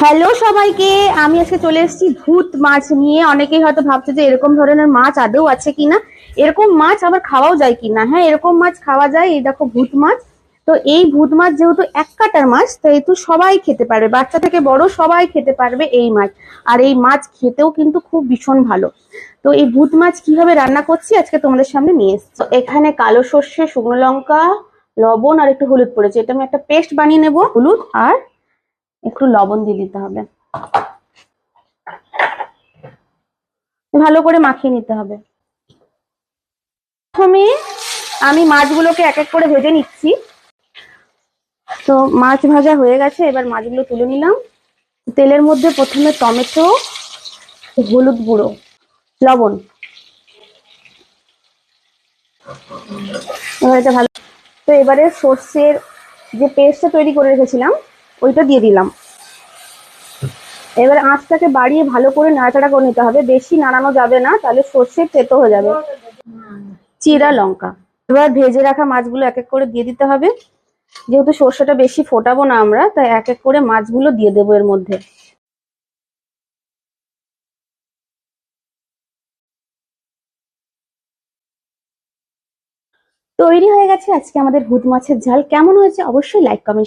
Hello সবাইকে, আমি আজকে চলে এসেছি ভূত মাছ নিয়ে। অনেকেই হয়তো ভাবছে যে এরকম ধরনের মাছ আদৌ আছে কিনা। এরকম মাছ আবার খাওয়াও যায় কিনা? হ্যাঁ এরকম মাছ খাওয়া যায়। এই দেখো ভূত মাছ। তো এই ভূত মাছ যেহেতু এক কাটার মাছ যেহেতু সবাই খেতে পারবে। বাচ্চা থেকে বড় সবাই খেতে পারবে এই মাছ। আর এই মাছ খেতেও কিন্তু খুব ভীষণ ভালো। তো এই ভূত মাছ কীভাবে রান্না করছি আজকে তোমাদের সামনে নিয়ে এসেছি। এখানে কালো সর্ষে, শুকনো লঙ্কা, লবণ আর একটু হলুদ পড়েছে। এটা আমি একটা পেস্ট বানিয়ে নেব, হলুদ আর একটু লবণ দিয়ে দিতে হবে। ভালো করে মাখিয়ে নিতে হবে। প্রথমে আমি মাছগুলোকে এক এক করে ভেজে নিচ্ছি। তো মাছ ভাজা হয়ে গেছে, এবার মাছগুলো তুলে নিলাম। তেলের মধ্যে প্রথমে টমেটো, হলুদ গুঁড়ো, লবণ। এবার এটা ভালো তো এবারে সর্ষের যে পেস্টটা তৈরি করে রেখেছিলাম ওইটা দিয়ে দিলাম। এবার আঁচটাকে বাড়িয়ে ভালো করে নাড়াচাড়া করে নিতে হবে। বেশি নাড়ানো যাবে না, তাহলে সর্ষে তেতো হয়ে যাবে। চিরা লঙ্কা। এবার ভেজে রাখা মাছগুলো এক এক করে দিয়ে দিতে হবে। যেহেতু সর্ষেটা বেশি ফোটাবো না আমরা, তাই এক এক করে মাছগুলো দিয়ে দেবো এর মধ্যে। তৈরি হয়ে গেছে আজকে আমাদের ভূত মাছের ঝাল। কেমন হয়েছে অবশ্যই লাইক কমেন্ট